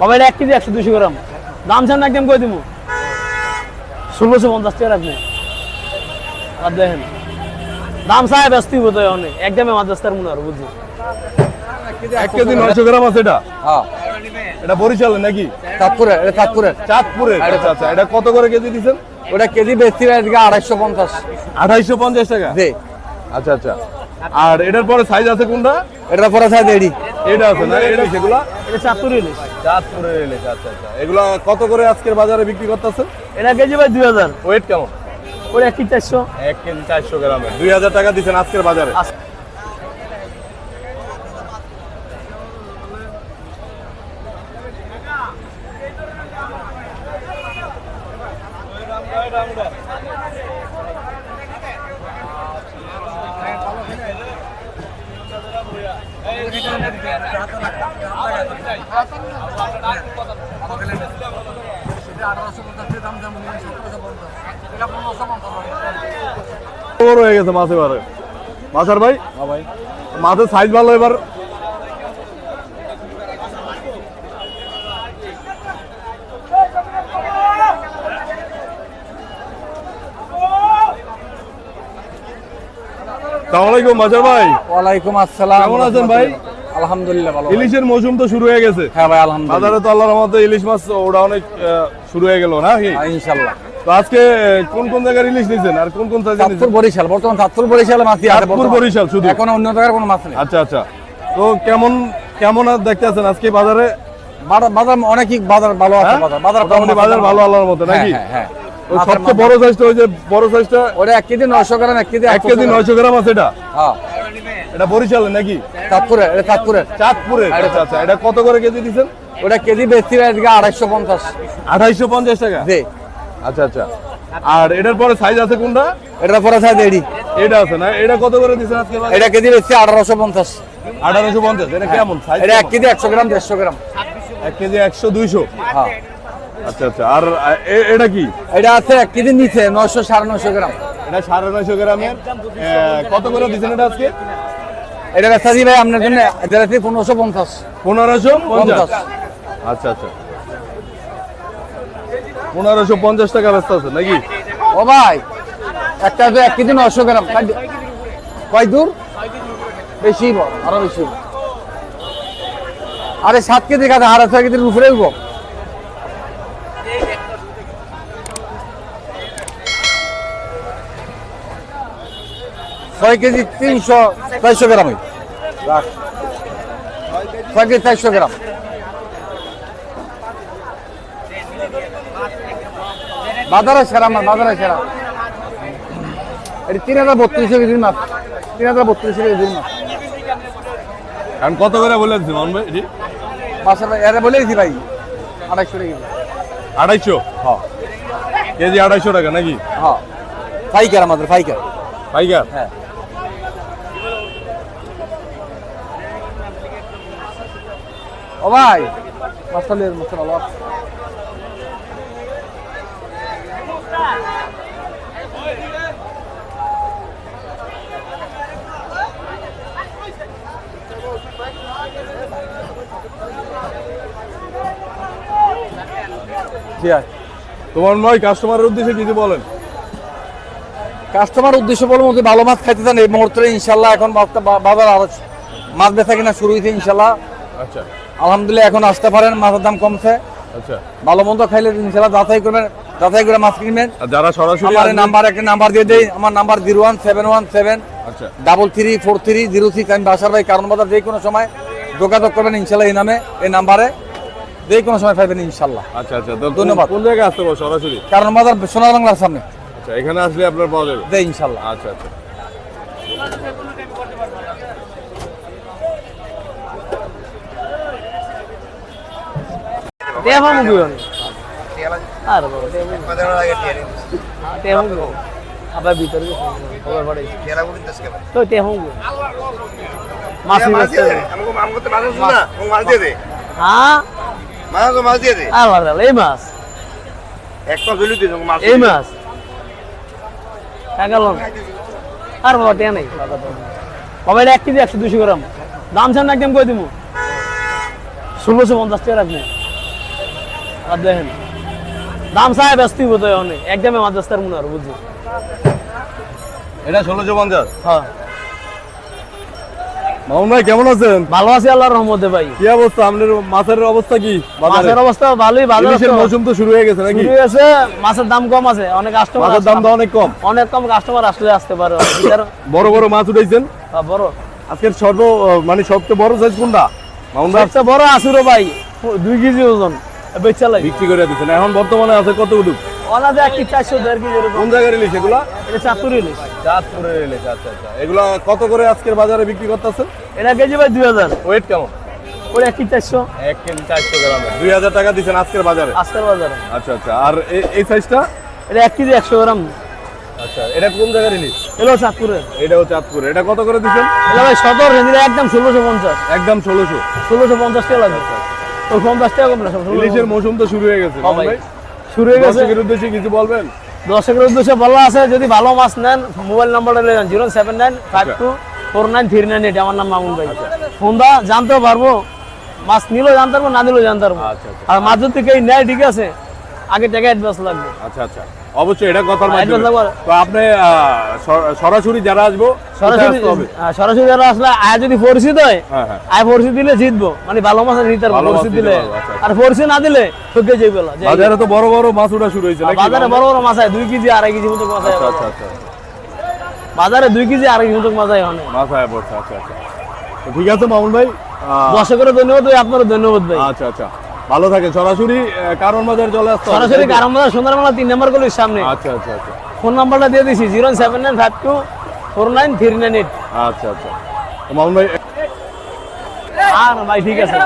বাবা এটা এক কেজি একশো দুশো গ্রাম। দাম চান না একদম করে দিব ষোলোশো পঞ্চাশ টাকা আপনি। আর দেখেন দাম চাই ব্যস্ত বোধ হয় অনেক। একদমে মাদ্রাস্তার মনে হয় বুঝছি এক কেজি নয়শো গ্রাম আছে এটা? হ্যাঁ। এটা বরিশালে নাকি? চাঁদপুরের এটা চাঁদপুরের। চাঁদপুরে আচ্ছা আচ্ছা। এটা কত করে কেজি দিচ্ছেন ওটা কেজি বেশি এদিকে আড়াইশো পঞ্চাশ। আঠাইশো পঞ্চাশ টাকা? দে আচ্ছা আচ্ছা। আর এটার পরে সাইজ আছে কোনটা? এটার পরে আছে দেড়ি এটা আছে না? এটা সেগুলা? এটা চাঁদপুর ইলিশ চাঁদপুরের ইলিশ আচ্ছা আচ্ছা। এগুলা কত করে আজকের বাজারে বিক্রি করতেছেন এটা কেজি ভাই দুই হাজার। ওয়েট কেমন? ওটা এক কেজি চারশো। এক কেজি চারশো গ্রামে দুই হাজার টাকা দিচ্ছেন আজকের বাজারে? হয়ে গেছে মাছ এবারে। মাছার ভাই? ভাই। মাছের সাইজ ভালো এবার। সালাম আলাইকুম মাছার ভাই। ওয়ালাইকুম আসসালাম। কেমন আছেন ভাই? আলহামদুলিল্লাহ ভালো ইলিশের মৌসুম তো শুরু হয়ে গেছে। হ্যাঁ ভাই আলহামদুলিল্লাহ। বাজারে তো আল্লাহর রহমতে ইলিশ মাছ ওটা অনেক শুরু হয়ে গেল না হ্যাঁ, তো আজকে কোন কোন জায়গার ইলিশ নিছেন? আর কোন কোন সাইজের নিছেন? বরিশাল বর্তমান চাঁদপুর বরিশালে মাছই আছে চাঁদপুর বরিশাল শুধু? এখন অন্য জায়গার কোনো মাছ নেই। আচ্ছা আচ্ছা। তো কেমন কেমন আর দেখতে আছেন আজকে বাজারে? বাজার অনেকই বাজার ভালো আছে হ্যাঁ? বাজার। বাজার মোটামুটি বাজার ভালো আল্লাহর মতো হ্যাঁ নাকি হ্যাঁ। হ্যাঁ সবচেয়ে বড় সাইজটা ওই যে বড় সাইজটা ওটা এক কেজি নয়শো গ্রাম এক কেজি এক কেজি নয়শো গ্রাম আছে এটা? হ্যাঁ। এটা বরিশালে নাকি? চাঁদপুরের এটা চাঁদপুরের চাঁদপুরে আচ্ছা আচ্ছা এটা কত করে কেজি দিচ্ছেন? ওটা কেজি বেশি এদিকে আড়াইশো পঞ্চাশ। আঠাইশো পঞ্চাশ টাকা? দে আচ্ছা আচ্ছা। আর এটার পরে সাইজ আছে কোনটা? এটার পরে সাইজ দেড়ি এটা আছে না? এটা কত করে দিচ্ছেন আজকে এটা কেজি বেশি আঠারোশো পঞ্চাশ। আঠারোশো পঞ্চাশ এটা কেমন? সাইজ এটা এক কেজি একশো গ্রাম দেড়শো গ্রাম। এক কেজি একশো দুইশো? হ্যাঁ। আচ্ছা আচ্ছা। আর এটা কি? এটা আছে এক কেজি নিচে নয়শো সাড়ে নয়শো গ্রাম। এটা সাড়ে নয়শো গ্রামের। কত করে দিচ্ছেন এটা আজকে? এটা দিই ভাই আপনার জন্য এটা আছে পনেরোশো পঞ্চাশ। পনেরোশো পঞ্চাশ? আচ্ছা আচ্ছা। পনেরোশো পঞ্চাশ টাকা ব্যস্ত আছে নাকি? ও ভাই একটা তো এক কেজি নয়শো গ্রাম। কয় দূর? বেশি বল আরও বেশি আরে সাত কেজি কাছে হারা ছয় কেজির উপরে উঠবো ছয় কেজি তিনশো চারশো গ্রাম। ছয় কেজি চারশো গ্রাম। বাজারে সেরা মাছ বাজারে সেরা। এটা তিন হাজার বত্রিশশো কেজির মাছ তিন হাজার বত্রিশশো কেজির মাছ কারণ কত করে বলে দিচ্ছেন মন ভাই? মাছের ভাই এরা বলে দিছি ভাই আড়াইশো টাকা আড়াইশো? হ্যাঁ। কেজি আড়াইশো টাকা নাকি? হ্যাঁ। ফাইকার আমাদের ফাইকার পাইকার? হ্যাঁ। ও ভাই আছে। ঠিক আছে তোমার নয় কাস্টমারের উদ্দেশ্যে কিছু বলেন। কাস্টমার উদ্দেশ্য বলব যে ভালো মাছ খাইতে চান এই মুহূর্তে ইনশাল্লাহ এখন বাজার আরও মাছ বেচা কিনা শুরু হয়েছে ইনশাল্লাহ। আচ্ছা। আলহামদুলিল্লাহ এখন আসতে পারেন মাছের দাম কমছে। আচ্ছা। ভালো মন্দ খাইলে ইনশাল্লাহ যাচাই করবেন যাচাই করে মাছ কিনবেন। যারা সরাসরি আমার নাম্বার একটা নাম্বার দিয়ে দেই আমার number zero one seven one seven আচ্ছা। Double three four three zero six. আমি বাসার ভাই কারণ বাজার যে কোনো সময় যোগাযোগ করবেন ইনশাল্লাহ এই নামে এই নাম্বারে। যে কোনো সময় পাইবেন ইনশাল্লাহ। আচ্ছা আচ্ছা। ধন্যবাদ। কোন জায়গায় আসতে পারো সরাসরি? কারণ বাজার সোনার বাংলার সামনে। আচ্ছা এখানে আসলে আপনার পাওয়া যাবে? ইনশাল্লাহ। আচ্ছা আচ্ছা। বলে আর বাবা দেয়া পাবো আবার ভিতরে খবর পাঠাইছে। তো দেয়া পাবো মাছি বেচতে হবে। হ্যাঁ? আর মাছ। এই মাছ। টাকা লোন। আর বাবা টেয়া নেই। বাবা এটা এক কেজি একশো দুশো গ্রাম। দাম না একদম কই দিব ষোলোশো পঞ্চাশ টাকা আপনি আর দেখেন দাম চায় ব্যস্ত বোধ হয় অনেক একদমই মাদ্রাস্তার মনে হয় বুঝছি এটা ষোলোশো পঞ্চাশ? হ্যাঁ। মামুন ভাই কেমন আছেন? ভালো আছি আল্লাহর রহমতে ভাই। কি অবস্থা? আপনার মাছের অবস্থা কি? মাছের অবস্থা ভালোই বাজার ইলিশের মৌসুম তো শুরু হয়ে গেছে নাকি? শুরু হয়েছে মাছের দাম কম আছে অনেক কাস্টমার মাছের দাম তো অনেক কম। অনেক কম কাস্টমার আসলে আসতে পারে। বড় বড় মাছ উঠাইছেন? বড়। আজকের সর্ব মানে সবচেয়ে বড় সাইজ কোনটা? মামুন ভাই? সবচেয়ে বড় আসুরো ভাই দুই কেজি ওজন। বেচা লাগে বিক্রি করে দিচ্ছেন। এখন বর্তমানে আছে কত উঠুক ওনাদের এক কেজি চারশো দেড় কেজি এরকম। কোন জায়গার ইলিশ এগুলা? এটা চাতুর ইলিশ চাঁদপুরের ইলিশ আচ্ছা আচ্ছা। এগুলা কত করে আজকের বাজারে বিক্রি করতেছেন? এটা কেজি ভাই দুই হাজার। ওয়েট কেমন? ওটা এক কেজি চারশো। এক কেজি চারশো গ্রামের দুই হাজার টাকা দিচ্ছেন আজকের বাজারে? আজকের বাজারে। আচ্ছা আচ্ছা। আর এই সাইজটা এটা এক কেজি একশো গ্রাম। আচ্ছা এটা কোন জায়গার ইলিশ এলো চাঁদপুরের এটাও এটা কত করে দিচ্ছেন? এটা ভাই সদর রেঞ্জের একদম ষোলোশো পঞ্চাশ। একদম ষোলোশো। ষোলোশো পঞ্চাশ টাকা লাগবে। পঞ্চাশ টাকা কম না ইলিশের মৌসুম তো শুরু হয়ে গেছে হ্যাঁ ভাই। শুরু হয়ে গেছে। দর্শকের উদ্দেশ্যে কিছু বলবেন? দর্শকের উদ্দেশ্যে বলা আছে যদি ভালো মাছ নেন মোবাইল নাম্বারটা নেন zero seven nine five two four nine three nine eight. আমার নাম মামুন ভাই। ফোন দা জানতেও পারব। মাছ নিলেও জানতে পারব না নিলেও জানতে পারব। আচ্ছা আচ্ছা। আর মাছ যদি কেউ নেয় ঠিক আছে। আগে টাকা অ্যাডভান্স লাগবে। আচ্ছা আচ্ছা। অবশ্যই এটা কথার হ্যাঁ, মাধ্যমে। তো আপনি সরাসরি যারা আসব সরাসরি? হ্যাঁ, সরাসরি যারা আসলে আয় যদি পরিচিত হয় হ্যাঁ হ্যাঁ। আয় পরিচিত দিলে জিতবো। মানে ভালো মাছ নিতে পারব পরিচিত দিলে। আচ্ছা, আচ্ছা। আর পরিচিত না দিলে ঠকে যাইবে বাজারে তো বড় বড় মাছ উঠা শুরু হয়েছে বাজারে বড় বড় মাছ হয় দুই কেজি আড়াই কেজি মতো মাছ হয় আচ্ছা আচ্ছা আচ্ছা বাজারে দুই কেজি আড়াই কেজি মতো মাছ হয় অনেক। মাছ পড়ছে আচ্ছা আচ্ছা ঠিক আছে মামুন ভাই আহ, দর্শকের ধন্যবাদ ভাই আপনারও ধন্যবাদ ভাই। আচ্ছা আচ্ছা। ভালো থাকে সরাসরি কারণ বাজার চলে আসতে সরাসরি কারণ বাজার সুন্দরমালা তিন নম্বর গলির সামনে। আচ্ছা আচ্ছা আচ্ছা। ফোন নাম্বারটা দিয়ে দিছি zero seven nine five two four nine three nine eight. আচ্ছা আচ্ছা। মামুন ভাই আর ভাই ঠিক আছে।